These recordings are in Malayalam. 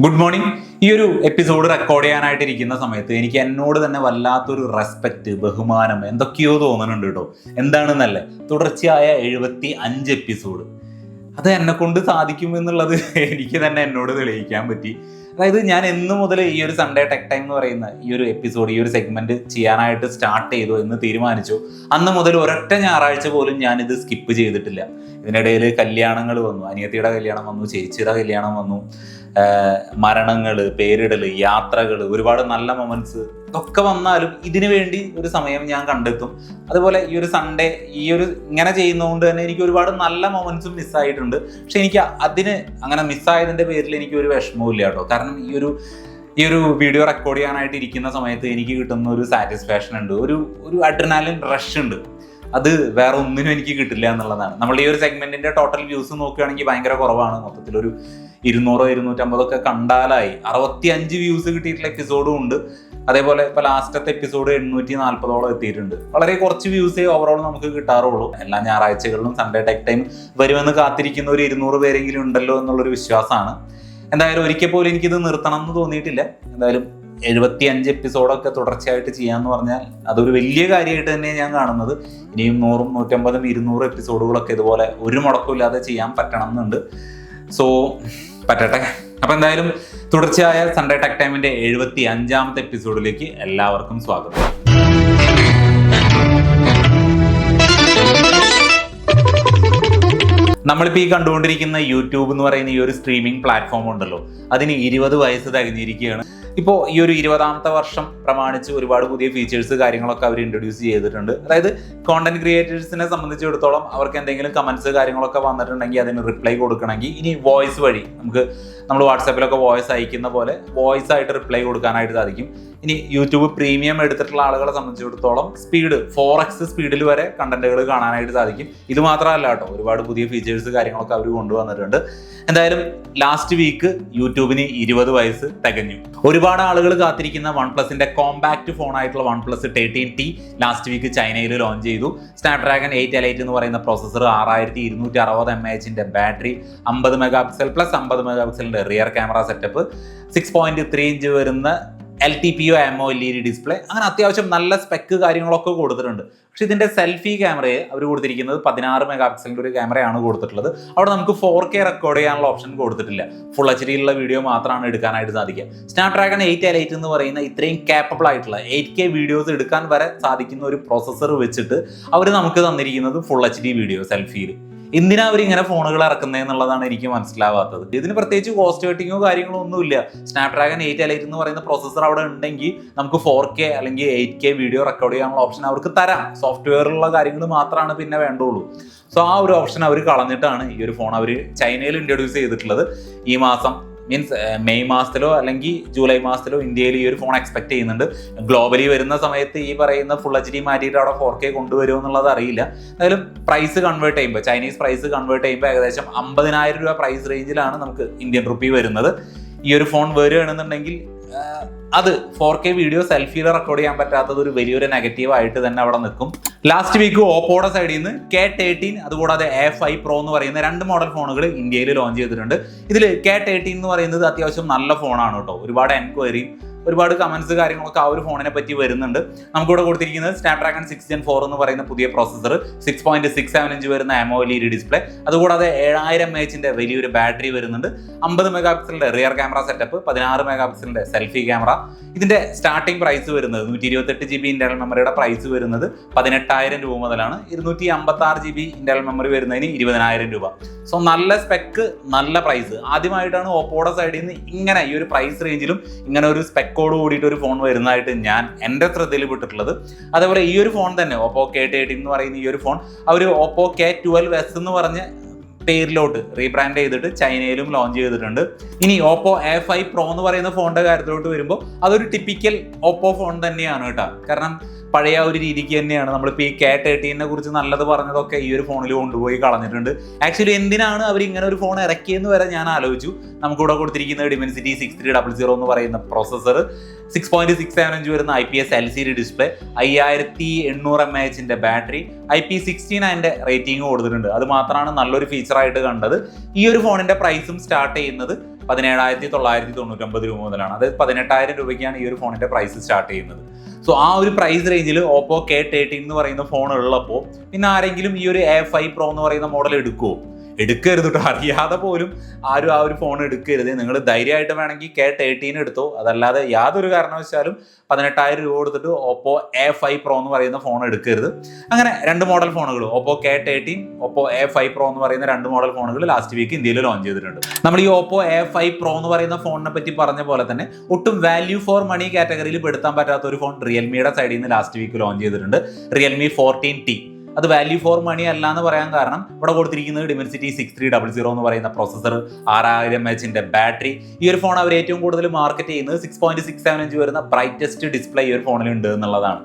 ഗുഡ് മോർണിംഗ് ഈ ഒരു എപ്പിസോഡ് റെക്കോർഡ് ചെയ്യാനായിട്ട് ഇരിക്കുന്ന സമയത്ത് എനിക്ക് എന്നോട് തന്നെ വല്ലാത്തൊരു റെസ്പെക്ട് ബഹുമാനം എന്തൊക്കെയോ തോന്നുന്നുണ്ട് കേട്ടോ. എന്താണെന്നല്ലേ? തുടർച്ചയായ എഴുപത്തി അഞ്ച് എപ്പിസോഡ് അത് എന്നെ കൊണ്ട് സാധിക്കും എന്നുള്ളത് എനിക്ക് തന്നെ എന്നോട് തെളിയിക്കാൻ പറ്റി. അതായത് ഞാൻ എന്ന് മുതൽ ഈ ഒരു സൺഡേ ടെക് ടൈം എന്ന് പറയുന്ന ഈ ഒരു എപ്പിസോഡ് ഈ ഒരു സെഗ്മെന്റ് ചെയ്യാനായിട്ട് സ്റ്റാർട്ട് ചെയ്തു എന്ന് തീരുമാനിച്ചു. അന്ന് മുതൽ ഒരൊറ്റ ഞായറാഴ്ച പോലും ഞാൻ ഇത് സ്കിപ്പ് ചെയ്തിട്ടില്ല. ഇതിനിടയിൽ കല്യാണങ്ങൾ വന്നു. അനിയത്തിയുടെ കല്യാണം വന്നു ചേച്ചിയുടെ കല്യാണം വന്നു. മരണങ്ങൾ പേരിടൽ യാത്രകൾ ഒരുപാട് നല്ല മൊമെന്റ്സ് ഇതൊക്കെ വന്നാലും ഇതിനു വേണ്ടി ഒരു സമയം ഞാൻ കണ്ടെത്തും. അതുപോലെ ഈ ഒരു സൺഡേ ഈ ഒരു ഇങ്ങനെ ചെയ്യുന്നതുകൊണ്ട് തന്നെ എനിക്ക് ഒരുപാട് നല്ല മൊമെന്റ്സും മിസ്സായിട്ടുണ്ട് പക്ഷെ എനിക്ക് അതിന് അങ്ങനെ മിസ്സായതിന്റെ പേരിൽ എനിക്ക് ഒരു വിഷമവും ഇല്ല കേട്ടോ. കാരണം ഈ ഒരു ഈ ഒരു വീഡിയോ റെക്കോർഡ് ചെയ്യാനായിട്ട് ഇരിക്കുന്ന സമയത്ത് എനിക്ക് കിട്ടുന്ന ഒരു സാറ്റിസ്ഫാക്ഷൻ ഉണ്ട്. ഒരു ഒരു അഡ്രനാലിൻ റഷ് ഉണ്ട്. അത് വേറെ ഒന്നിനും എനിക്ക് കിട്ടില്ല എന്നുള്ളതാണ്. നമ്മൾ ഈ ഒരു സെഗ്മെന്റിന്റെ ടോട്ടൽ വ്യൂസ് നോക്കുകയാണെങ്കിൽ ഭയങ്കര കുറവാണ്. മൊത്തത്തിൽ ഇരുന്നൂറോ ഇരുന്നൂറ്റമ്പതൊക്കെ കണ്ടാലായി. അറുപത്തി അഞ്ച് വ്യൂസ് കിട്ടിയിട്ടുള്ള എപ്പിസോഡും ഉണ്ട്. അതേപോലെ ഇപ്പൊ ലാസ്റ്റത്തെ എപ്പിസോഡ് എണ്ണൂറ്റി നാൽപ്പതോളം എത്തിയിട്ടുണ്ട്. വളരെ കുറച്ച് വ്യൂസേ ഓവറോൾ നമുക്ക് കിട്ടാറുള്ളൂ. എല്ലാ ഞായറാഴ്ചകളിലും സൺഡേ ടെക് ടൈം വരുമെന്ന് കാത്തിരിക്കുന്ന ഒരു ഇരുന്നൂറ് പേരെങ്കിലും ഉണ്ടല്ലോ എന്നുള്ളൊരു വിശ്വാസമാണ്. എന്തായാലും ഒരിക്കൽ പോലും എനിക്കിത് നിർത്തണം എന്ന് തോന്നിയിട്ടില്ല. എന്തായാലും എഴുപത്തി അഞ്ച് എപ്പിസോഡൊക്കെ തുടർച്ചയായിട്ട് ചെയ്യാന്ന് പറഞ്ഞാൽ അതൊരു വലിയ കാര്യമായിട്ട് തന്നെ ഞാൻ കാണുന്നത്. ഇനിയും നൂറും നൂറ്റമ്പതും ഇരുന്നൂറ് എപ്പിസോഡുകളൊക്കെ ഇതുപോലെ ഒരു മുടക്കമില്ലാതെ ചെയ്യാൻ പറ്റണം എന്നുണ്ട്. സോ പറ്റട്ടെ. അപ്പൊ എന്തായാലും തുടർച്ചയായ സൺഡേ ടെക് ടൈമിന്റെ എഴുപത്തി അഞ്ചാമത്തെ എപ്പിസോഡിലേക്ക് എല്ലാവർക്കും സ്വാഗതം. നമ്മളിപ്പോൾ ഈ കണ്ടുകൊണ്ടിരിക്കുന്ന യൂട്യൂബ് എന്ന് പറയുന്ന ഈ ഒരു സ്ട്രീമിംഗ് പ്ലാറ്റ്ഫോം ഉണ്ടല്ലോ. അതിന് ഇരുപത് വയസ്സ് തികഞ്ഞിരിക്കുകയാണ്. ഇപ്പോൾ ഈ ഒരു ഇരുപതാമത്തെ വർഷം പ്രമാണിച്ച് ഒരുപാട് പുതിയ ഫീച്ചേഴ്സ് കാര്യങ്ങളൊക്കെ അവർ ഇൻട്രൊഡ്യൂസ് ചെയ്തിട്ടുണ്ട്. അതായത് കോണ്ടന്റ് ക്രിയേറ്റേഴ്സിനെ സംബന്ധിച്ചിടത്തോളം അവർക്ക് എന്തെങ്കിലും കമൻസ് കാര്യങ്ങളൊക്കെ വന്നിട്ടുണ്ടെങ്കിൽ അതിന് റിപ്ലൈ കൊടുക്കണമെങ്കിൽ ഇനി വോയിസ് വഴി നമുക്ക് നമ്മൾ വാട്സാപ്പിലൊക്കെ വോയിസ് അയക്കുന്ന പോലെ വോയിസ് ആയിട്ട് റിപ്ലൈ കൊടുക്കാനായിട്ട് സാധിക്കും. ഇനി യൂട്യൂബ് പ്രീമിയം എടുത്തിട്ടുള്ള ആളുകളെ സംബന്ധിച്ചിടത്തോളം സ്പീഡ് ഫോർ എക്സ് സ്പീഡിൽ വരെ കണ്ടന്റുകൾ കാണാനായിട്ട് സാധിക്കും. ഇത് മാത്രമല്ല കേട്ടോ ഒരുപാട് പുതിയ ഫീച്ചേഴ്സ് കാര്യങ്ങളൊക്കെ അവർ കൊണ്ടുവന്നിട്ടുണ്ട്. എന്തായാലും ലാസ്റ്റ് വീക്ക് യൂട്യൂബിന് ഇരുപത് വയസ്സ് തികഞ്ഞു. ഒരുപാട് ആളുകൾ കാത്തിരിക്കുന്ന വൺ പ്ലസിന്റെ കോമ്പാക്ട് ഫോൺ ആയിട്ടുള്ള OnePlus thirteen T last week ചൈനയിൽ ലോഞ്ച് ചെയ്തു. സ്നാപ്ഡ്രാഗൺ എയ്റ്റ് എലൈറ്റ് എന്ന് പറയുന്ന പ്രോസസ്സർ ആറായിരത്തി ഇരുന്നൂറ്റി അറുപത് എം എച്ചിന്റെ ബാറ്ററി അമ്പത് മെഗാ പിക്സൽ പ്ലസ് അമ്പത് mega പിക്സലിന്റെ rear camera setup six point three inch വരുന്ന L T P O AMOLED display അങ്ങനെ അത്യാവശ്യം നല്ല സ്പെക്ക് കാര്യങ്ങളൊക്കെ കൊടുത്തിട്ടുണ്ട്. പക്ഷെ ഇതിന്റെ സെൽഫി ക്യാമറയെ അവർ കൊടുത്തിരിക്കുന്നത് പതിനാറ് മെഗാ പിക്സലിന്റെ ഒരു ക്യാമറയാണ് കൊടുത്തിട്ടുള്ളത്. അവിടെ നമുക്ക് ഫോർ കെ റെക്കോർഡ് ചെയ്യാനുള്ള ഓപ്ഷൻ കൊടുത്തിട്ടില്ല. ഫുൾ എച്ച് ഡിയിലുള്ള വീഡിയോ മാത്രമാണ് എടുക്കാനായിട്ട് സാധിക്കുക. Snapdragon eight L eight എന്ന് പറയുന്ന ഇത്രയും ക്യാപ്പബിൾ ആയിട്ടുള്ള എയ്റ്റ് കെ വീഡിയോസ് എടുക്കാൻ വരെ സാധിക്കുന്ന ഒരു പ്രോസസ്സർ വെച്ചിട്ട് അവർ നമുക്ക് തന്നിരിക്കുന്നത് ഫുൾ എച്ച് ഡി വീഡിയോ സെൽഫിയിൽ എന്തിനാ അവർ ഇങ്ങനെ ഫോണുകൾ ഇറക്കുന്നത് എന്നുള്ളതാണ് എനിക്ക് മനസ്സിലാവാത്തത്. ഇതിന് പ്രത്യേകിച്ച് കോസ്റ്റ് കട്ടിങ്ങോ കാര്യങ്ങളോ ഒന്നുമില്ല. സ്നാപ്ഡ്രാഗൺ എയ്റ്റ് അലൈറ്റ് എന്ന് പറയുന്ന പ്രോസസ്സർ അവിടെ ഉണ്ടെങ്കിൽ നമുക്ക് ഫോർ കെ അല്ലെങ്കിൽ എയ്റ്റ് കെ വീഡിയോ റെക്കോർഡ് ചെയ്യാനുള്ള ഓപ്ഷൻ അവർക്ക് തരാം. സോഫ്റ്റ്വെയറിലുള്ള കാര്യങ്ങൾ മാത്രമാണ് പിന്നെ വേണ്ടുള്ളൂ. സോ ആ ഒരു ഓപ്ഷൻ അവർ കളഞ്ഞിട്ടാണ് ഈ ഒരു ഫോൺ അവർ ചൈനയിൽ ഇൻട്രൊഡ്യൂസ് ചെയ്തിട്ടുള്ളത്. ഈ മാസം മീൻസ് മെയ് മാസത്തിലോ അല്ലെങ്കിൽ ജൂലൈ മാസത്തിലോ ഇന്ത്യയിൽ ഈ ഒരു ഫോൺ എക്സ്പെക്ട് ചെയ്യുന്നുണ്ട്. ഗ്ലോബലി വരുന്ന സമയത്ത് ഈ പറയുന്ന ഫുൾ എച്ച് ഡി മാറ്റിയിട്ട് അവിടെ ഫോർ കെ കൊണ്ടുവരുമോ എന്നുള്ളത് അറിയില്ല. എന്തായാലും പ്രൈസ് കൺവേർട്ട് ചെയ്യുമ്പോൾ ചൈനീസ് പ്രൈസ് കൺവേർട്ട് ചെയ്യുമ്പോൾ ഏകദേശം അമ്പതിനായിരം രൂപ പ്രൈസ് റേഞ്ചിലാണ് നമുക്ക് ഇന്ത്യൻ റുപ്പി വരുന്നത്. ഈ ഒരു ഫോൺ വരികയാണെന്നുണ്ടെങ്കിൽ അത് ഫോർ കെ വീഡിയോ സെൽഫിയിൽ റെക്കോർഡ് ചെയ്യാൻ പറ്റാത്തത് ഒരു വലിയൊരു നെഗറ്റീവ് ആയിട്ട് തന്നെ അവിടെ നിൽക്കും. ലാസ്റ്റ് വീക്ക് ഓപ്പോയുടെ സൈഡിൽ നിന്ന് കെ തേർട്ടീൻ അതുകൂടാതെ എ ഫൈവ് പ്രോ എന്ന് പറയുന്ന രണ്ട് മോഡൽ ഫോണുകൾ ഇന്ത്യയിൽ ലോഞ്ച് ചെയ്തിട്ടുണ്ട്. ഇതിൽ കെ തേർട്ടീൻ എന്ന് പറയുന്നത് അത്യാവശ്യം നല്ല ഫോണാണ് കേട്ടോ. ഒരുപാട് എൻക്വയറിയും ഒരുപാട് കമന്റ്സ് കാര്യങ്ങളൊക്കെ ആ ഒരു ഫോണിനെ പറ്റി വരുന്നുണ്ട്. നമുക്കിവിടെ കൊടുത്തിരിക്കുന്നത് സ്നാപ്ഡ്രാഗൺ സിക്സ് ജെൻ ഫോർ എന്ന് പറയുന്ന പുതിയ processor six point six seven inch വരുന്ന എമോ എൽ ഇ ഡി ഡിസ്പ്ലേ അതുകൂടാതെ ഏഴായിരം എച്ചിന്റെ വലിയൊരു ബാറ്ററി വരുന്നുണ്ട്. അമ്പത് മെഗാ പിക്സലിന്റെ റിയർ ക്യാമറ സെറ്റപ്പ് പതിനാറ് മെഗാ പിക്സലിന്റെ സെൽഫി ക്യാമറ ഇതിന്റെ സ്റ്റാർട്ടിംഗ് പ്രൈസ് വരുന്നത് നൂറ്റി ഇരുപത്തെട്ട് ജി ബി ഇന്റർണൽ മെമ്മറിയുടെ പ്രൈസ് വരുന്നത് പതിനെട്ടായിരം രൂപ മുതലാണ്. ഇരുന്നൂറ്റി അമ്പത്തി ആറ് ജി ബി ഇന്റർണൽ മെമ്മറി വരുന്നതിന് ഇരുപതിനായിരം രൂപ. സോ നല്ല സ്പെക്ക് നല്ല പ്രൈസ് ആദ്യമായിട്ടാണ് ഓപ്പോയുടെ സൈഡിൽ നിന്ന് ഇങ്ങനെ ഈ ഒരു പ്രൈസ് റേഞ്ചിലും ഇങ്ങനെ ഒരു സ്പെക്കോട് കൂടിയിട്ട് ഒരു ഫോൺ വരുന്നതായിട്ട് ഞാൻ എന്റെ ശ്രദ്ധയിൽ വിട്ടിട്ടുള്ളത് അതേപോലെ ഈ ഒരു ഫോൺ തന്നെ ഓപ്പോ കെ ടി എന്ന് പറയുന്ന ഈ ഒരു ഫോൺ അവർ ഓപ്പോ കെ ട്വൽവ് എസ് എന്ന് പറഞ്ഞ പേരിലോട്ട് റീബ്രാൻഡ് ചെയ്തിട്ട് ചൈനയിലും ലോഞ്ച് ചെയ്തിട്ടുണ്ട്. ഇനി ഓപ്പോ എ ഫൈവ് പ്രോ എന്ന് പറയുന്ന ഫോണിന്റെ കാര്യത്തിലോട്ട് വരുമ്പോൾ അതൊരു ടിപ്പിക്കൽ ഓപ്പോ ഫോൺ തന്നെയാണ് കേട്ടോ. കാരണം പഴയ ഒരു രീതിക്ക് തന്നെയാണ്. നമ്മളിപ്പോൾ ഈ കെ തേർട്ടീനെ കുറിച്ച് നല്ലത് പറഞ്ഞതൊക്കെ ഈ ഒരു ഫോണിൽ കൊണ്ടുപോയി കളഞ്ഞിട്ടുണ്ട്. ആക്ച്വലി എന്തിനാണ് അവർ ഇങ്ങനെ ഒരു ഫോൺ ഇറക്കിയെന്ന് വരെ ഞാൻ ആലോചിച്ചു. നമുക്കിവിടെ കൊടുത്തിരിക്കുന്ന Dimensity six three double zero എന്ന് പറയുന്ന processor six point six seven അഞ്ച് വരുന്ന I P S L C D display അയ്യായിരത്തി എണ്ണൂറ് M എച്ചിന്റെ battery I P sixteen rating rating കൊടുത്തിട്ടുണ്ട്. അത് മാത്രമാണ് നല്ലൊരു ഫീച്ചർ ആയിട്ട് കണ്ടത് ഈ ഒരു ഫോണിന്റെ പ്രൈസും സ്റ്റാർട്ട് ചെയ്യുന്നത് പതിനേഴായിരത്തി തൊള്ളായിരത്തി തൊണ്ണൂറ്റൊമ്പത് രൂപ മുതലാണ്. അതായത് പതിനെട്ടായിരം രൂപയ്ക്കാണ് ഈ ഒരു ഫോണിന്റെ പ്രൈസ് സ്റ്റാർട്ട് ചെയ്യുന്നത്. സോ ആ ഒരു പ്രൈസ് റേഞ്ചിൽ ഓപ്പോ കെ തേർട്ടീൻ എന്ന് പറയുന്ന ഫോൺ ഉള്ളപ്പോൾ പിന്നെ ആരെങ്കിലും ഈ ഒരു എ ഫൈവ് പ്രോ എന്ന് പറയുന്ന മോഡൽ എടുക്കുമോ എടുക്കരുത് കേട്ടോ അറിയാതെ പോലും ആരും ആ ഒരു ഫോൺ എടുക്കരുത്. നിങ്ങൾ ധൈര്യമായിട്ട് വേണമെങ്കിൽ കെ തേർട്ടീൻ എടുത്തോ. അതല്ലാതെ യാതൊരു കാരണവശാലും പതിനെട്ടായിരം രൂപ കൊടുത്തിട്ട് ഓപ്പോ എ ഫൈവ് പ്രോ എന്ന് പറയുന്ന ഫോൺ എടുക്കരുത്. അങ്ങനെ രണ്ട് മോഡൽ ഫോണുകൾ Oppo K thirteen Oppo A five pro എന്ന് പറയുന്ന രണ്ട് മോഡൽ ഫോണുകൾ ലാസ്റ്റ് വീക്ക് ഇന്ത്യയിൽ ലോഞ്ച് ചെയ്തിട്ടുണ്ട്. നമ്മൾ ഈ ഓപ്പോ എ ഫൈവ് പ്രോ എന്ന് പറയുന്ന ഫോണിനെ പറ്റി പറഞ്ഞ പോലെ തന്നെ ഒട്ടും വാല്യൂ ഫോർ മണി കാറ്റഗറിയിൽ പെടുത്താൻ പറ്റാത്ത ഒരു ഫോൺ റിയൽമിയുടെ സൈഡിൽ നിന്ന് ലാസ്റ്റ് വീക്ക് ലോഞ്ച് ചെയ്തിട്ടുണ്ട്. റിയൽമി ഫോർട്ടീൻ ടി അത് വാല്യൂ ഫോർ മണി അല്ല എന്ന് പറയാൻ കാരണം ഇവിടെ കൊടുത്തിരിക്കുന്നത് Dimensity six three double zero എന്ന് പറയുന്ന പ്രോസസർ ആറായിരം എച്ചിന്റെ ബാറ്ററി ഈ ഒരു ഫോൺ അവർ ഏറ്റവും കൂടുതൽ മാർക്കറ്റ് ചെയ്യുന്നത് six point six seven inch വരുന്ന ബ്രൈറ്റസ്റ്റ് ഡിസ്പ്ലേ ഈ ഒരു ഫോണിൽ ഉണ്ട് എന്നുള്ളതാണ്.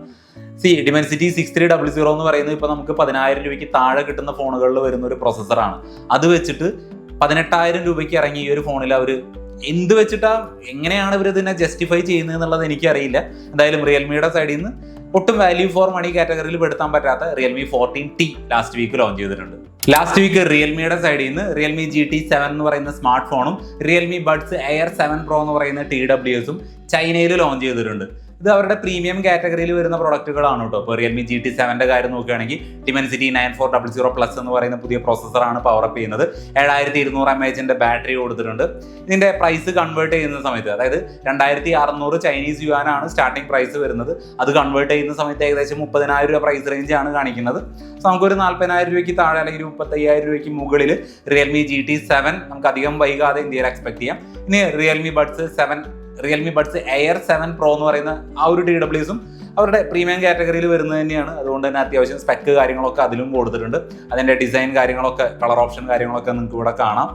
C Dimensity six three double zero എന്ന് പറയുന്നത് ഇപ്പോൾ നമുക്ക് പതിനായിരം രൂപയ്ക്ക് താഴെ കിട്ടുന്ന ഫോണുകളിൽ വരുന്ന ഒരു പ്രോസസ്സറാണ് അത് വെച്ചിട്ട് പതിനെട്ടായിരം രൂപയ്ക്ക് ഇറങ്ങി ഈ ഒരു ഫോണിൽ അവർ എന്ത് വെച്ചിട്ടാ എങ്ങനെയാണ് ഇവർ ഇതിനെ ജസ്റ്റിഫൈ ചെയ്യുന്നത് എന്നുള്ളത് എനിക്കറിയില്ല. എന്തായാലും റിയൽമിയുടെ സൈഡിൽ നിന്ന് ഒട്ടും വാല്യൂ ഫോർ മണി കാറ്റഗറിയിൽ പെടുത്താൻ പറ്റാത്ത Realme fourteen T last week launch ചെയ്തിട്ടുണ്ട്. ലാസ്റ്റ് വീക്ക് റിയൽമിയുടെ സൈഡിൽ നിന്ന് റിയൽമി ജി ടി സെവൻ എന്ന് പറയുന്ന സ്മാർട്ട് ഫോണും Realme buds air seven pro എന്ന് പറയുന്ന ടി ഡബ്ല്യു എസും ചൈനയിൽ ലോഞ്ച് ചെയ്തിട്ടുണ്ട്. ഇത് അവരുടെ പ്രീമിയം കാറ്റഗറിയിൽ വരുന്ന പ്രൊഡക്റ്റുകളാണ് കേട്ടോ. ഇപ്പോൾ റിയൽമി ജി ടി സെവന്റെ കാര്യം നോക്കുകയാണെങ്കിൽ Dimensity nine four double zero plus എന്ന് പറയുന്ന പുതിയ പ്രോസസ്സറാണ് പവർ അപ്പ് ചെയ്യുന്നത്. ഏഴായിരത്തി ഇരുന്നൂറ് എം എച്ചിന്റെ ബാറ്ററി കൊടുത്തിട്ടുണ്ട്. ഇതിന്റെ പ്രൈസ് കൺവേർട്ട് ചെയ്യുന്ന സമയത്ത് അതായത് രണ്ടായിരത്തി അറുന്നൂറ് ചൈനീസ് യുവാനാണ് സ്റ്റാർട്ടിംഗ് പ്രൈസ് വരുന്നത്. അത് കൺവേർട്ട് ചെയ്യുന്ന സമയത്ത് ഏകദേശം മുപ്പതിനായിരം രൂപ പ്രൈസ് റേഞ്ചാണ് കാണിക്കുന്നത്. സോ നമുക്കൊരു നാൽപ്പതിനായിരം രൂപയ്ക്ക് താഴെ അല്ലെങ്കിൽ മുപ്പത്തയ്യായിരം രൂപയ്ക്ക് മുകളിൽ റിയൽമി ജി ടി സെവൻ നമുക്ക് അധികം വൈകാതെ ഇന്ത്യയിൽ എക്സ്പെക്ട് ചെയ്യാം. ഇനി Realme buds seven Realme buds air seven pro എന്ന് പറയുന്ന ആ ഒരു ഡി ഡബ്ല്യൂസും അവരുടെ പ്രീമിയം കാറ്റഗറിയിൽ വരുന്നത് തന്നെയാണ്. അതുകൊണ്ട് തന്നെ അത്യാവശ്യം സ്പെക്ക് കാര്യങ്ങളൊക്കെ അതിലും കൊടുത്തിട്ടുണ്ട്. അതിന്റെ ഡിസൈൻ കാര്യങ്ങളൊക്കെ കളർ ഓപ്ഷൻ കാര്യങ്ങളൊക്കെ നിങ്ങൾക്ക് ഇവിടെ കാണാം.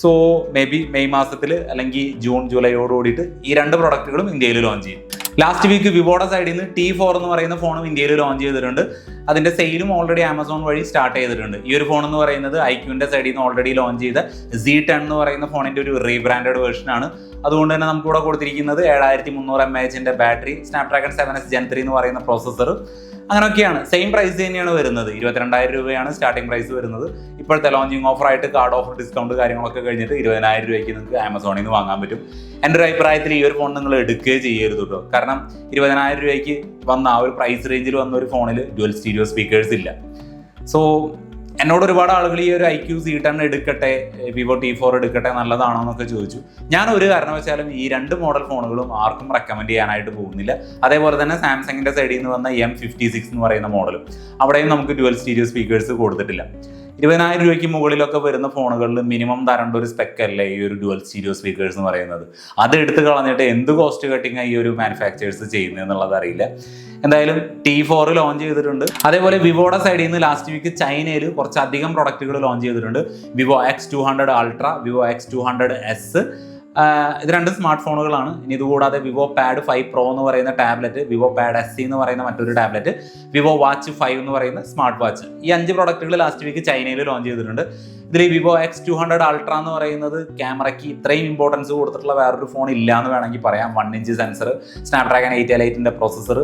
സോ മേ ബി മെയ് മാസത്തിൽ അല്ലെങ്കിൽ ജൂൺ ജൂലൈയോട് കൂടിയിട്ട് ഈ രണ്ട് പ്രൊഡക്റ്റുകളും ഇന്ത്യയിൽ ലോഞ്ച് ചെയ്യും. ലാസ്റ്റ് വീക്ക് വിവോഡ സൈഡിൽ നിന്ന് ടി ഫോർ എന്ന് പറയുന്ന ഫോണും ഇന്ത്യയിൽ ലോഞ്ച് ചെയ്തിട്ടുണ്ട്. അതിന്റെ സെയിലും ഓൾറെഡി ആമസോൺ വഴി സ്റ്റാർട്ട് ചെയ്തിട്ടുണ്ട്. ഈ ഒരു ഫോൺ എന്ന് പറയുന്നത് ഐക്യുവിന്റെ സൈഡിൽ നിന്ന് ഓൾറെഡി ലോഞ്ച് ചെയ്ത സി ടെൻ എന്ന് പറയുന്ന ഫോണിന്റെ ഒരു റീബ്രാൻഡഡ് വേർഷനാണ് അതുകൊണ്ട് തന്നെ നമുക്ക് ഇവിടെ കൊടുത്തിരിക്കുന്നത് ഏഴായിരത്തി മുന്നൂറ് M എച്ചിന്റെ battery Snapdragon seven S gen three എന്ന് പറയുന്ന പ്രോസസ്സർ അങ്ങനെയൊക്കെയാണ് സെയിം പ്രൈസ് തന്നെയാണ് വരുന്നത്. ഇരുപത്തിരണ്ടായിരം രൂപയാണ് സ്റ്റാർട്ടിംഗ് പ്രൈസ് വരുന്നത്. ഇപ്പോഴത്തെ ലോഞ്ചിങ് ഓഫർ ആയിട്ട് കാർഡ് ഓഫർ ഡിസ്കൗണ്ട് കാര്യങ്ങളൊക്കെ കഴിഞ്ഞിട്ട് ഇരുപതിനായിരം രൂപയ്ക്ക് നിങ്ങൾക്ക് ആമസോണിൽ നിന്ന് വാങ്ങാൻ പറ്റും. എന്റെ ഒരു അഭിപ്രായത്തിൽ ഈ ഒരു ഫോൺ നിങ്ങൾ എടുക്കുകയും ചെയ്യരുത് കേട്ടോ കാരണം ഇരുപതിനായിരം രൂപയ്ക്ക് വന്ന ആ ഒരു പ്രൈസ് റേഞ്ചിൽ വന്ന ഒരു ഫോണിൽ ഡുവൽ സ്റ്റീരിയോ സ്പീക്കേഴ്സ് ഇല്ല. സോ എന്നോട് ഒരുപാട് ആളുകൾ ഈ ഒരു ഐ ക്യു സി ടെൻ എടുക്കട്ടെ വിവോ ടി ഫോർ എടുക്കട്ടെ നല്ലതാണോ എന്നൊക്കെ ചോദിച്ചു. ഞാൻ ഒരു കാരണവശാലും ഈ രണ്ട് മോഡൽ ഫോണുകളും ആർക്കും റെക്കമെൻഡ് ചെയ്യാനായിട്ട് പോകുന്നില്ല. അതേപോലെ തന്നെ സാംസങ്ങിന്റെ സൈഡിൽ നിന്ന് വന്ന എം ഫിഫ്റ്റി സിക്സ് എന്ന് പറയുന്ന മോഡലും. അവിടെയും നമുക്ക് ഡുവൽ സ്റ്റീരിയോ സ്പീക്കേഴ്സ് കൊടുത്തിട്ടില്ല. ഇരുപതിനായിരം രൂപയ്ക്ക് മുകളിലൊക്കെ വരുന്ന ഫോണുകളിൽ മിനിമം തരേണ്ട ഒരു സ്പെക്ക് അല്ലേ ഈ ഒരു ഡുവൽ സ്റ്റീരിയോ സ്പീക്കേഴ്സ് എന്ന് പറയുന്നത്? അത് എടുത്ത് കളഞ്ഞിട്ട് എന്ത് കോസ്റ്റ് കട്ടിങ് ഈ ഒരു മാനുഫാക്ചേഴ്സ് ചെയ്യുന്നത് എന്നുള്ളത് അറിയില്ല. എന്തായാലും ടി ഫോർ ലോഞ്ച് ചെയ്തിട്ടുണ്ട്. അതേപോലെ വിവോയുടെ സൈഡിൽ നിന്ന് ലാസ്റ്റ് വീക്ക് ചൈനയിൽ കുറച്ചധികം പ്രൊഡക്റ്റുകൾ ലോഞ്ച് ചെയ്തിട്ടുണ്ട്. Vivo X two hundred ultra Vivo X two hundred S ഇത് രണ്ട് സ്മാർട്ട് ഫോണുകളാണ് ഇനി ഇതുകൂടാതെ വിവോ പാഡ് ഫൈവ് പ്രോ എന്ന് പറയുന്ന tablet Vivo pad S C എന്ന് പറയുന്ന മറ്റൊരു ടാബ്ലറ്റ് വിവോ വാച്ച് ഫൈവ് എന്ന് പറയുന്ന സ്മാർട്ട് വാച്ച് ഈ അഞ്ച് പ്രൊഡക്റ്റുകൾ ലാസ്റ്റ് വീക്ക് ചൈനയിൽ ലോഞ്ച് ചെയ്തിട്ടുണ്ട്. ഇതിൽ Vivo X two hundred ultra എന്ന് പറയുന്നത് ക്യാമറയ്ക്ക് ഇത്രയും ഇമ്പോർട്ടൻസ് കൊടുത്തിട്ടുള്ള വേറൊരു ഫോൺ ഇല്ല എന്ന് വേണമെങ്കിൽ പറയാം. One inch sensor Snapdragon eight ലൈറ്റിന്റെ പ്രോസസ്സർ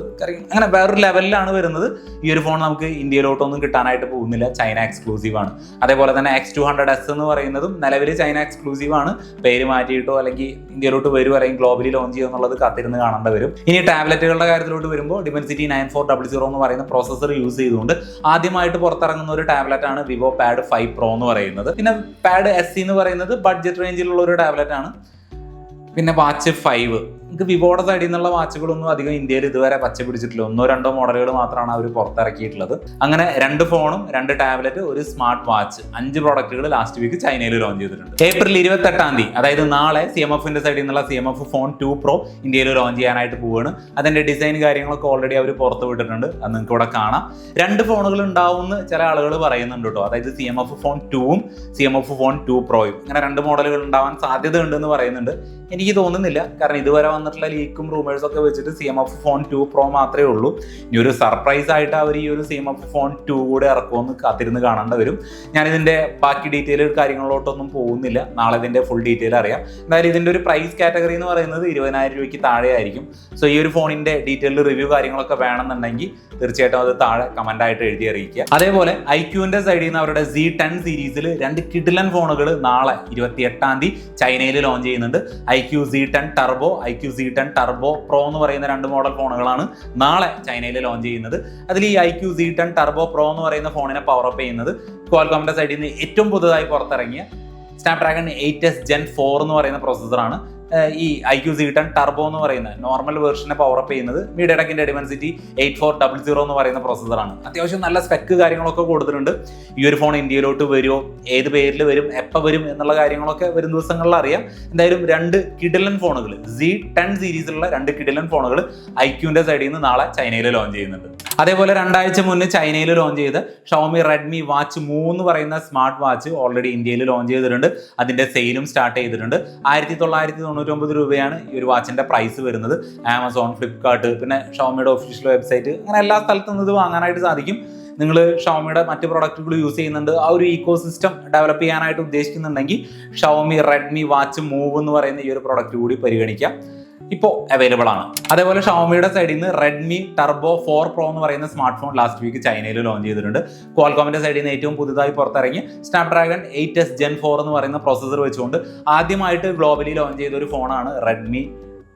അങ്ങനെ വേറൊരു ലെവലിലാണ് വരുന്നത്. ഈ ഒരു ഫോൺ നമുക്ക് ഇന്ത്യയിലോട്ടൊന്നും കിട്ടാനായിട്ട് പോകുന്നില്ല. ചൈന എക്സ്ക്ലൂസീവ് ആണ്. അതേപോലെ തന്നെ എക്സ് ടു ഹൺഡ്രഡ് എസ് എന്ന് പറയുന്നതും നിലവിൽ ചൈന എക്സ്ക്ലൂസീവ് ആണ്. പേര് മാറ്റിയിട്ടോ അല്ലെങ്കിൽ ഇന്ത്യയിലോട്ട് വരുമോ അല്ലെങ്കിൽ ഗ്ലോബലി ലോഞ്ച് ചെയ്യുക എന്നുള്ളത് കാത്തിരുന്ന് കാണേണ്ട വരും. ഇനി ടാബ്ലറ്റുകളുടെ കാര്യത്തിലോട്ട് വരുമ്പോൾ Dimensity nine four double zero എന്ന് പറയുന്ന പ്രോസസ്സർ യൂസ് ചെയ്തുകൊണ്ട് ആദ്യമായിട്ട് പുറത്തിറങ്ങുന്ന ഒരു ടാബ്ലറ്റ് ആണ് വിവോ പാഡ് ഫൈവ് പ്രോ എന്ന് പറയുന്നത്. പിന്നെ പാഡ് എസ് സി എന്ന് പറയുന്നത് ബഡ്ജറ്റ് റേഞ്ചിലുള്ള ഒരു ടാബ്ലറ്റ് ആണ്. പിന്നെ വാച്ച് ഫൈവ് നമുക്ക് വിവോടെ സൈഡിൽ നിന്നുള്ള വാച്ചുകളൊന്നും അധികം ഇന്ത്യയിൽ ഇതുവരെ പച്ച പിടിച്ചിട്ടില്ല. ഒന്നോ രണ്ടോ മോഡലുകൾ മാത്രമാണ് അവർ പുറത്തിറക്കിയിട്ടുള്ളത്. അങ്ങനെ രണ്ട് ഫോണും രണ്ട് ടാബ്ലറ്റ് ഒരു സ്മാർട്ട് വാച്ച് അഞ്ച് പ്രോഡക്റ്റുകൾ ലാസ്റ്റ് വീക്ക് ചൈനയിൽ ലോഞ്ച് ചെയ്തിട്ടുണ്ട്. ഏപ്രിൽ ഇരുപത്തെട്ടാം തീയതി അതായത് നാളെ സി എം എഫിന്റെ സൈഡിൽ നിന്നുള്ള C M F phone two pro ഇന്ത്യയിൽ ലോഞ്ച് ചെയ്യാനായിട്ട് പോവുകയാണ് അതിന്റെ ഡിസൈൻ കാര്യങ്ങളൊക്കെ ഓൾറെഡി അവർ പുറത്ത് വിട്ടിട്ടുണ്ട്. അത് നിങ്ങൾക്ക് ഇവിടെ കാണാം. രണ്ട് ഫോണുകൾ ഉണ്ടാവുമെന്ന് ചില ആളുകൾ പറയുന്നുണ്ട് കേട്ടോ. അതായത് സി എം എഫ് ഫോൺ ടൂവും C M F phone two പ്രോയും അങ്ങനെ രണ്ട് മോഡലുകൾ ഉണ്ടാവാൻ സാധ്യത ഉണ്ടെന്ന് പറയുന്നുണ്ട്. എനിക്ക് എനിക്ക് തോന്നുന്നില്ല. കാരണം ഇതുവരെ വന്നിട്ടുള്ള ലീക്കും റൂമേഴ്സ് ഒക്കെ വെച്ചിട്ട് C M F phone two pro മാത്രമേ ഉള്ളൂ. ഇനി ഒരു സർപ്രൈസ് ആയിട്ട് അവർ ഈ ഒരു C M F phone two കൂടെ ഇറക്കുമെന്ന് കാത്തിരുന്ന് കാണേണ്ട വരും. ഞാനിതിന്റെ ബാക്കി ഡീറ്റെയിൽ കാര്യങ്ങളിലോട്ടൊന്നും പോകുന്നില്ല. നാളെ ഇതിന്റെ ഫുൾ ഡീറ്റെയിൽ അറിയാം. എന്തായാലും ഇതിന്റെ ഒരു പ്രൈസ് കാറ്റഗറി എന്ന് പറയുന്നത് ഇരുപതിനായിരം രൂപയ്ക്ക് താഴെ ആയിരിക്കും സോ ഈ ഒരു ഫോണിന്റെ ഡീറ്റെയിൽ റിവ്യൂ കാര്യങ്ങളൊക്കെ വേണമെന്നുണ്ടെങ്കിൽ തീർച്ചയായിട്ടും അത് താഴെ കമന്റ് ആയിട്ട് എഴുതി അറിയിക്കുക. അതേപോലെ ഐ ക്യൂവിന്റെ സൈഡിൽ നിന്ന് അവരുടെ സി ടെൻ സീരീസിൽ രണ്ട് കിഡിലൻ ഫോണുകൾ നാളെ ഇരുപത്തി എട്ടാം തീയതി ചൈനയിൽ ലോഞ്ച് ചെയ്യുന്നുണ്ട്. IQOO C ten turbo iQOO C ten turbo pro എന്ന് പറയുന്ന രണ്ട് മോഡൽ ഫോണുകളാണ് നാളെ ചൈനയിൽ ലോഞ്ച് ചെയ്യുന്നത്. അതിൽ ഈ iQOO C ten turbo pro എന്ന് പറയുന്ന ഫോണിനെ പവർ അപ്പ് ചെയ്യുന്നത്. ക്വാൽകോമിന്റെ സൈഡിൽ നിന്ന് ഏറ്റവും പുതുതായി പുറത്തിറങ്ങിയ Snapdragon eight S gen four എന്ന് പറയുന്ന പ്രോസസ്സറാണ് ഈ I Q C ten turbo എന്ന് പറയുന്ന നോർമൽ വേർഷനെ പവർ അപ്പ് ചെയ്യുന്നത് മീഡിയടെക്കിന്റെ Dimensity eight four double zero എന്ന് പറയുന്ന പ്രോസസ്സറാണ് അത്യാവശ്യം നല്ല സ്പെക്ക് കാര്യങ്ങളൊക്കെ കൊടുത്തിട്ടുണ്ട്. ഈ ഒരു ഫോൺ ഇന്ത്യയിലോട്ട് വരുമോ ഏത് പേരിൽ വരും എപ്പോൾ വരും എന്നുള്ള കാര്യങ്ങളൊക്കെ വരും ദിവസങ്ങളിൽ അറിയാം. എന്തായാലും രണ്ട് കിഡിലൻ ഫോണുകൾ സി ടെൻ സീരീസിലുള്ള രണ്ട് കിഡിലൻ ഫോണുകൾ ഐ ഐക്യുവിന്റെ സൈഡിൽ നിന്ന് നാളെ ചൈനയിൽ ലോഞ്ച് ചെയ്യുന്നുണ്ട്. അതേപോലെ രണ്ടാഴ്ച മുന്നേ ചൈനയിൽ ലോഞ്ച് ചെയ്ത ഷോമി റെഡ്മി വാച്ച് മൂന്ന് പറയുന്ന സ്മാർട്ട് വാച്ച് ഓൾറെഡി ഇന്ത്യയിൽ ലോഞ്ച് ചെയ്തിട്ടുണ്ട്. അതിന്റെ സെയിലും സ്റ്റാർട്ട് ചെയ്തിട്ടുണ്ട്. ആയിരത്തി തൊള്ളായിരത്തി തൊണ്ണൂറ്റൊമ്പത് രൂപയാണ് ഈ ഒരു വാച്ചിന്റെ പ്രൈസ് വരുന്നത്. ആമസോൺ ഫ്ലിപ്കാർട്ട് പിന്നെ ഷോമിയുടെ ഒഫീഷ്യൽ വെബ്സൈറ്റ് അങ്ങനെ എല്ലാ സ്ഥലത്തു നിന്നും ഇത് വാങ്ങാനായിട്ട് സാധിക്കും. നിങ്ങൾ ഷവമിയുടെ മറ്റ് പ്രൊഡക്റ്റുകൾ യൂസ് ചെയ്യുന്നുണ്ട്. ആ ഒരു ഈക്കോ സിസ്റ്റം ഡെവലപ്പ് ചെയ്യാനായിട്ട് ഉദ്ദേശിക്കുന്നുണ്ടെങ്കിൽ ഷവമി റെഡ്മി വാച്ച് മൂവ് എന്ന് പറയുന്ന ഈ ഒരു പ്രൊഡക്റ്റ് കൂടി പരിഗണിക്കാം. ഇപ്പോൾ അവൈലബിൾ ആണ്. അതേപോലെ ഷോമിയുടെ സൈഡിൽ നിന്ന് റെഡ്മി ടർബോ ഫോർ പ്രോ എന്ന് പറയുന്ന സ്മാർട്ട് ഫോൺ ലാസ്റ്റ് വീക്ക് ചൈനയിൽ ലോഞ്ച് ചെയ്തിട്ടുണ്ട്. ക്വാൾകോമിന്റെ സൈഡിൽ നിന്ന് ഏറ്റവും പുതുതായി പുറത്തിറങ്ങി Snapdragon eight S gen four എന്ന് പറയുന്ന പ്രോസസ്സർ വെച്ചുകൊണ്ട് ആദ്യമായിട്ട് ഗ്ലോബലി ലോഞ്ച് ചെയ്ത ഒരു ഫോണാണ് റെഡ്മി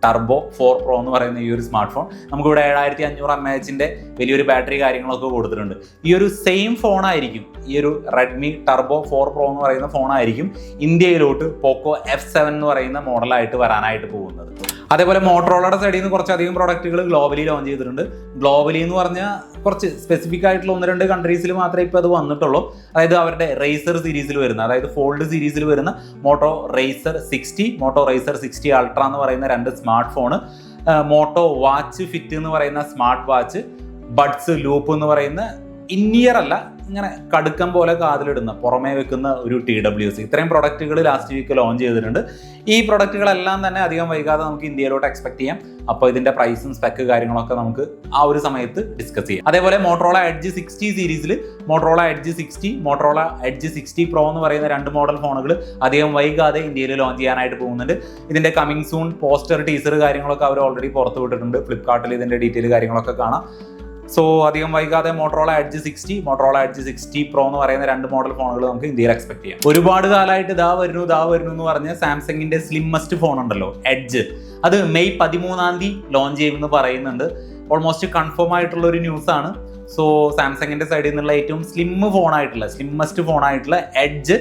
ടർബോ ഫോർ പ്രോ എന്ന് പറയുന്ന ഈ ഒരു സ്മാർട്ട് ഫോൺ നമുക്കിവിടെ ഏഴായിരത്തി അഞ്ഞൂറ് എം എച്ചിന്റെ വലിയൊരു ബാറ്ററി കാര്യങ്ങളൊക്കെ കൊടുത്തിട്ടുണ്ട്. ഈ ഒരു സെയിം ഫോണായിരിക്കും ഈ ഒരു റെഡ്മി ടർബോ ഫോർ പ്രോ എന്ന് പറയുന്ന ഫോണായിരിക്കും ഇന്ത്യയിലോട്ട് പോക്കോ എഫ് സെവൻ എന്ന് പറയുന്ന മോഡലായിട്ട് വരാനായിട്ട് പോകുന്നത്. അതേപോലെ മോട്ടറോളയുടെ സൈഡിൽ നിന്ന് കുറച്ചധികം പ്രോഡക്റ്റുകൾ ഗ്ലോബലി ലോഞ്ച് ചെയ്തിട്ടുണ്ട്. ഗ്ലോബലി എന്ന് പറഞ്ഞാൽ കുറച്ച് സ്പെസിഫിക് ആയിട്ടുള്ള ഒന്ന് രണ്ട് കൺട്രീസിൽ മാത്രമേ ഇപ്പോൾ അത് വന്നിട്ടുള്ളൂ. അതായത് അവരുടെ റേസർ സീരീസിൽ വരുന്ന അതായത് ഫോൾഡ് സീരീസിൽ വരുന്ന Moto Razr sixty Moto Razr sixty ultra എന്ന് പറയുന്ന രണ്ട് smart phone Moto watch fit എന്ന് പറയുന്ന സ്മാർട്ട് വാച്ച് ബഡ്സ് ലൂപ്പ് എന്ന് പറയുന്ന ഇന്നിയർ അല്ല ഇങ്ങനെ കടുക്കം പോലെ കാതിലിടുന്ന പുറമേ വെക്കുന്ന ഒരു ടി ഡബ്ല്യു സി ഇത്രയും പ്രൊഡക്റ്റുകൾ ലാസ്റ്റ് വീക്ക് ലോഞ്ച് ചെയ്തിട്ടുണ്ട്. ഈ പ്രൊഡക്റ്റുകളെല്ലാം തന്നെ അധികം വൈകാതെ നമുക്ക് ഇന്ത്യയിലോട്ട് എക്സ്പെക്ട് ചെയ്യാം. അപ്പോൾ ഇതിന്റെ പ്രൈസും സ്പെക്ക് കാര്യങ്ങളൊക്കെ നമുക്ക് ആ ഒരു സമയത്ത് ഡിസ്കസ് ചെയ്യാം. അതേപോലെ മോട്ടറോള എഡ്ജ് സിക്സ്റ്റി സീരീസിൽ Motorola edge sixty Motorola edge sixty pro എന്ന് പറയുന്ന രണ്ട് മോഡൽ ഫോണുകൾ അധികം വൈകാതെ ഇന്ത്യയിൽ ലോഞ്ച് ചെയ്യാനായിട്ട് പോകുന്നുണ്ട്. ഇതിന്റെ കമ്മിങ് സൂൺ പോസ്റ്റർ ടീസർ കാര്യങ്ങളൊക്കെ അവർ ഓൾറെഡി പുറത്തുവിട്ടിട്ടുണ്ട് ഫ്ലിപ്കാർട്ടിൽ ഇതിന്റെ ഡീറ്റെയിൽ കാര്യങ്ങളൊക്കെ കാണാം. സോ അധികം വൈകാതെ Motorola edge sixty Motorola edge sixty pro എന്ന് പറയുന്ന രണ്ട് മോഡൽ ഫോണുകൾ നമുക്ക് ഇന്ത്യയിൽ എക്സ്പെക്ട് ചെയ്യാം. ഒരുപാട് കാലമായിട്ട് ഇതാ വരുന്നു ഇതാ വരുന്നു എന്ന് പറഞ്ഞ് സാംസങ്ങിന്റെ സ്ലിമ്മസ്റ്റ് ഫോൺ ഉണ്ടല്ലോ എഡ്ജ് അത് മെയ് പതിമൂന്നാം തീയതി ലോഞ്ച് ചെയ്യുമെന്ന് പറയുന്നുണ്ട്. ഓൾമോസ്റ്റ് കൺഫേം ആയിട്ടുള്ള ഒരു ന്യൂസ് ആണ്. സോ സാംസങ്ങിന്റെ സൈഡിൽ നിന്നുള്ള ഏറ്റവും സ്ലിം ഫോൺ ആയിട്ടുള്ള സ്ലിമ്മസ്റ്റ് ഫോൺ ആയിട്ടുള്ള എഡ്ജ്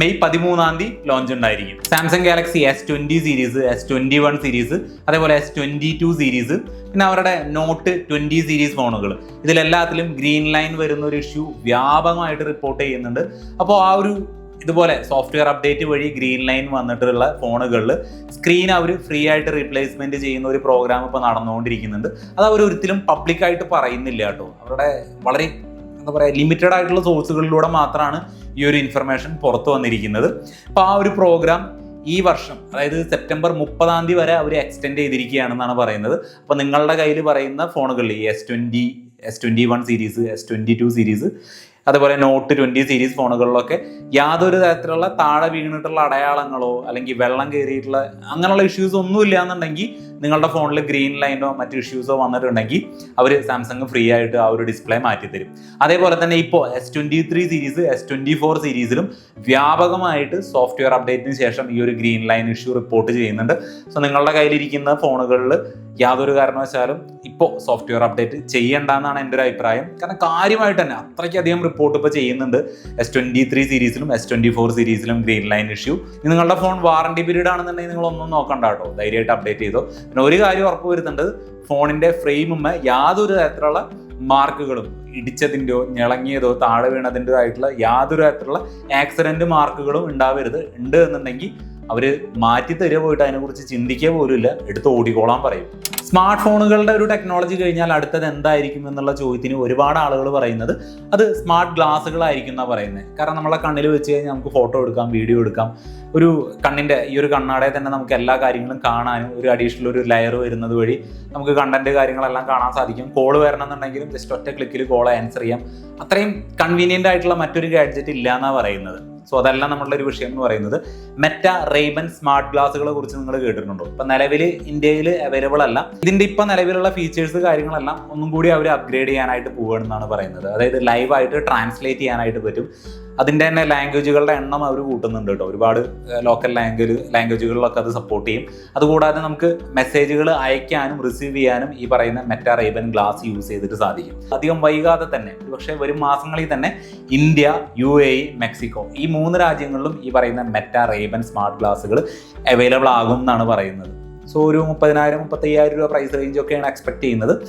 മെയ് പതിമൂന്നാം തീയതി ലോഞ്ച് ഉണ്ടായിരിക്കും. Samsung Galaxy S twenty series S twenty one series അതേപോലെ എസ് ട്വന്റി ടു സീരീസ് പിന്നെ അവരുടെ നോട്ട് ട്വന്റി സീരീസ് ഫോണുകൾ ഇതിലെല്ലാത്തിലും ഗ്രീൻ ലൈൻ വരുന്ന ഒരു ഇഷ്യൂ വ്യാപകമായിട്ട് റിപ്പോർട്ട് ചെയ്യുന്നുണ്ട്. അപ്പോൾ ആ ഒരു ഇതുപോലെ സോഫ്റ്റ്വെയർ അപ്ഡേറ്റ് വഴി ഗ്രീൻ ലൈൻ വന്നിട്ടുള്ള ഫോണുകളിൽ സ്ക്രീൻ അവർ ഫ്രീ ആയിട്ട് റീപ്ലേസ്മെന്റ് ചെയ്യുന്ന ഒരു പ്രോഗ്രാം ഇപ്പോൾ നടന്നുകൊണ്ടിരിക്കുന്നുണ്ട്. അത് അവർ ഒരിക്കലും പബ്ലിക്കായിട്ട് പറയുന്നില്ല കേട്ടോ. അവരുടെ വളരെ എന്താ പറയുക ലിമിറ്റഡ് ആയിട്ടുള്ള സോഴ്സുകളിലൂടെ മാത്രമാണ് ഈ ഒരു ഇൻഫർമേഷൻ പുറത്തു വന്നിരിക്കുന്നത്. അപ്പോൾ ആ ഒരു പ്രോഗ്രാം ഈ വർഷം അതായത് സെപ്റ്റംബർ മുപ്പതാം തീയതി വരെ അവർ എക്സ്റ്റെൻഡ് ചെയ്തിരിക്കുകയാണെന്നാണ് പറയുന്നത്. അപ്പോൾ നിങ്ങളുടെ കയ്യിൽ പറയുന്ന ഫോണുകളിൽ S twenty S twenty one series S twenty two series അതുപോലെ നോട്ട് ട്വന്റി സീരീസ് ഫോണുകളിലൊക്കെ യാതൊരു തരത്തിലുള്ള താഴെ വീണിട്ടുള്ള അടയാളങ്ങളോ അല്ലെങ്കിൽ വെള്ളം കയറിയിട്ടുള്ള അങ്ങനെയുള്ള ഇഷ്യൂസ് ഒന്നും ഇല്ല എന്നുണ്ടെങ്കിൽ നിങ്ങളുടെ ഫോണിൽ ഗ്രീൻ ലൈനോ മറ്റു ഇഷ്യൂസോ വന്നിട്ടുണ്ടെങ്കിൽ അവർ സാംസങ് ഫ്രീ ആയിട്ട് ആ ഒരു ഡിസ്പ്ലേ മാറ്റി തരും അതേപോലെ തന്നെ ഇപ്പോൾ S twenty three series S twenty four സീരീസിലും വ്യാപകമായിട്ട് സോഫ്റ്റ്വെയർ അപ്ഡേറ്റിന് ശേഷം ഈ ഒരു ഗ്രീൻ ലൈൻ ഇഷ്യൂ റിപ്പോർട്ട് ചെയ്യുന്നുണ്ട്. സോ നിങ്ങളുടെ കയ്യിലിരിക്കുന്ന ഫോണുകളിൽ യാതൊരു കാരണവശാലും ഇപ്പോൾ സോഫ്റ്റ്വെയർ അപ്ഡേറ്റ് ചെയ്യേണ്ട എന്നാണ് എന്റെ ഒരു അഭിപ്രായം. കാരണം കാര്യമായിട്ട് തന്നെ അത്രയ്ക്കധികം റിപ്പോർട്ട് ഇപ്പോൾ ചെയ്യുന്നുണ്ട് എസ് ട്വന്റി ത്രീ സീരീസിലും എസ് ട്വന്റി ഫോർ സീരീസിലും ഗ്രീൻ ലൈൻ ഇഷ്യൂ. നിങ്ങളുടെ ഫോൺ വാറണ്ടി പീരീഡ് ആണെന്നുണ്ടെങ്കിൽ നിങ്ങളൊന്നും നോക്കണ്ട കേട്ടോ. ധൈര്യമായിട്ട് അപ്ഡേറ്റ് ചെയ്തോ. പിന്നെ ഒരു കാര്യം ഉറപ്പ് വരുന്നുണ്ട് ഫോണിന്റെ ഫ്രെയിമുമ്മ യാതൊരു തരത്തിലുള്ള മാർക്കുകളും ഇടിച്ചതിന്റെയോ ഞളങ്ങിയതോ താഴെ വീണതിന്റെയോ ആയിട്ടുള്ള യാതൊരു തരത്തിലുള്ള ആക്സിഡന്റ് മാർക്കുകളും ഉണ്ടാവരുത്. ഉണ്ട് എന്നുണ്ടെങ്കിൽ അവർ മാറ്റി തരിക പോയിട്ട് അതിനെക്കുറിച്ച് ചിന്തിക്കുക പോലും ഇല്ല. എടുത്ത് ഓടിക്കോളാൻ പറയും. സ്മാർട്ട് ഫോണുകളുടെ ഒരു ടെക്നോളജി കഴിഞ്ഞാൽ അടുത്തത് എന്തായിരിക്കും എന്നുള്ള ചോദ്യത്തിന് ഒരുപാട് ആളുകൾ പറയുന്നത് അത് സ്മാർട്ട് ഗ്ലാസ്സുകളായിരിക്കും എന്നാണ് പറയുന്നത് കാരണം നമ്മളെ കണ്ണിൽ വെച്ച് കഴിഞ്ഞാൽ നമുക്ക് ഫോട്ടോ എടുക്കാം വീഡിയോ എടുക്കാം. ഒരു കണ്ണിന്റെ ഈ ഒരു കണ്ണാടെ തന്നെ നമുക്ക് എല്ലാ കാര്യങ്ങളും കാണാനും ഒരു അഡീഷണൽ ഒരു ലെയർ വരുന്നത് വഴി നമുക്ക് കണ്ടന്റ് കാര്യങ്ങളെല്ലാം കാണാൻ സാധിക്കും. കോൾ വരണമെന്നുണ്ടെങ്കിലും ജസ്റ്റ് ഒറ്റ ക്ലിക്കിൽ കോൾ ആൻസർ ചെയ്യാം. അത്രയും കൺവീനിയന്റ് ആയിട്ടുള്ള മറ്റൊരു ഗാഡ്ജറ്റ് ഇല്ല എന്നാണ് പറയുന്നത്. സോ അതെല്ലാം നമ്മളുടെ ഒരു വിഷയം എന്ന് പറയുന്നത്. മെറ്റ റേബൻ സ്മാർട്ട് ഗ്ലാസുകളെ കുറിച്ച് നിങ്ങൾ കേട്ടിട്ടുണ്ടോ? ഇപ്പൊ നിലവിൽ ഇന്ത്യയിൽ അവൈലബിൾ അല്ല. ഇതിന്റെ ഇപ്പൊ നിലവിലുള്ള ഫീച്ചേഴ്സ് കാര്യങ്ങളെല്ലാം ഒന്നും കൂടി അവർ അപ്ഗ്രേഡ് ചെയ്യാനായിട്ട് പോവുകയാണെന്നാണ് പറയുന്നത്. അതായത് ലൈവായിട്ട് ട്രാൻസ്ലേറ്റ് ചെയ്യാനായിട്ട് പറ്റും. അതിന്റെ തന്നെ ലാംഗ്വേജുകളുടെ എണ്ണം അവർ കൂട്ടുന്നുണ്ട് കേട്ടോ. ഒരുപാട് ലോക്കൽ ലാംഗ്വേജ് ലാംഗ്വേജുകളിലൊക്കെ അത് സപ്പോർട്ട് ചെയ്യും. അതുകൂടാതെ നമുക്ക് മെസ്സേജുകൾ അയക്കാനും റിസീവ് ചെയ്യാനും ഈ പറയുന്ന മെറ്റ റേബൻ ഗ്ലാസ് യൂസ് ചെയ്തിട്ട് സാധിക്കും. അധികം വൈകാതെ തന്നെ പക്ഷേ വരും മാസങ്ങളിൽ തന്നെ India U A E Mexico ഈ മൂന്ന് രാജ്യങ്ങളിലും ഈ പറയുന്ന മെറ്റ റേബൻ സ്മാർട്ട് ഗ്ലാസുകൾ അവൈലബിൾ ആകും എന്നാണ് പറയുന്നത്. സോ ഒരു മുപ്പതിനായിരം മുപ്പത്തയ്യായിരം രൂപ പ്രൈസ് റേഞ്ച് ഒക്കെയാണ് എക്സ്പെക്ട് ചെയ്യുന്നത്.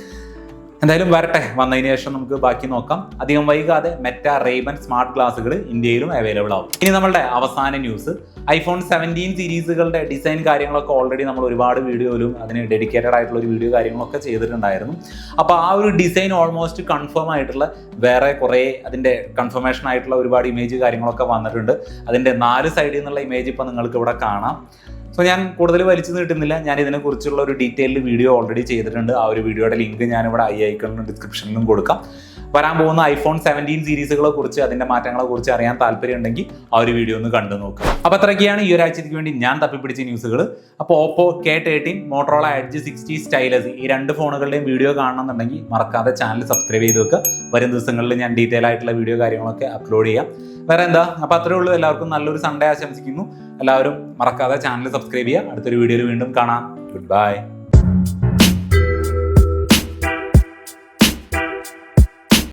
എന്തായാലും വരട്ടെ. വന്നതിന് ശേഷം നമുക്ക് ബാക്കി നോക്കാം. അധികം വൈകാതെ മെറ്റ റേബൻ സ്മാർട്ട് ഗ്ലാസുകൾ ഇന്ത്യയിലും അവൈലബിൾ ആവും. ഇനി നമ്മളുടെ അവസാന ന്യൂസ് ഐഫോൺ സെവന്റീൻ സീരീസുകളുടെ ഡിസൈൻ കാര്യങ്ങളൊക്കെ ഓൾറെഡി നമ്മൾ ഒരുപാട് വീഡിയോയിലും അതിന് ഡെഡിക്കേറ്റഡ് ആയിട്ടുള്ള ഒരു വീഡിയോ കാര്യങ്ങളൊക്കെ ചെയ്തിട്ടുണ്ടായിരുന്നു. അപ്പോൾ ആ ഒരു ഡിസൈൻ ഓൾമോസ്റ്റ് കൺഫേം ആയിട്ടുള്ള വേറെ കുറേ അതിന്റെ കൺഫർമേഷൻ ആയിട്ടുള്ള ഒരുപാട് ഇമേജ് കാര്യങ്ങളൊക്കെ വന്നിട്ടുണ്ട്. അതിന്റെ നാല് സൈഡിൽ നിന്നുള്ള ഇമേജ് ഇപ്പോൾ നിങ്ങൾക്ക് ഇവിടെ കാണാം. സോ ഞാൻ കൂടുതൽ വലിച്ചു നീട്ടുന്നില്ല ഞാൻ ഇതിനെക്കുറിച്ചുള്ള ഒരു ഡീറ്റെയിൽഡ് വീഡിയോ ഓൾറെഡി ചെയ്തിട്ടുണ്ട്. ആ ഒരു വീഡിയോയുടെ ലിങ്ക് ഞാനിവിടെ ഐ ഐക്കണിലും ഡിസ്ക്രിപ്ഷനിലും കൊടുക്കാം. വരാൻ പോകുന്ന ഐഫോൺ സെവന്റീൻ സീരീസുകളെ കുറിച്ച് അതിന്റെ മാറ്റങ്ങളെ കുറിച്ച് അറിയാൻ താല്പര്യം ഉണ്ടെങ്കിൽ ആ ഒരു വീഡിയോ ഒന്ന് കണ്ടു നോക്കുക അപ്പോൾ അത്രയൊക്കെയാണ് ഈ ഒരാഴ്ചയ്ക്ക് വേണ്ടി ഞാൻ തപ്പിപ്പിടിച്ച ന്യൂസുകൾ അപ്പോൾ Oppo K thirteen Motorola Edge sixty Stylus ഈ രണ്ട് ഫോണുകളുടെയും വീഡിയോ കാണണമെന്നുണ്ടെങ്കിൽ മറക്കാതെ ചാനൽ സബ്സ്ക്രൈബ് ചെയ്ത് വെക്കുക വരും ദിവസങ്ങളിൽ ഞാൻ ഡീറ്റെയിൽ ആയിട്ടുള്ള വീഡിയോ കാര്യങ്ങളൊക്കെ അപ്ലോഡ് ചെയ്യാം. വേറെ എന്താ? അപ്പോൾ അത്രേ ഉള്ളൂ. എല്ലാവർക്കും നല്ലൊരു സൺഡേ ആശംസിക്കുന്നു. എല്ലാവരും മറക്കാതെ ചാനൽ സബ്സ്ക്രൈബ് ചെയ്യുക. അടുത്തൊരു വീഡിയോയിൽ വീണ്ടും കാണാം. Good bye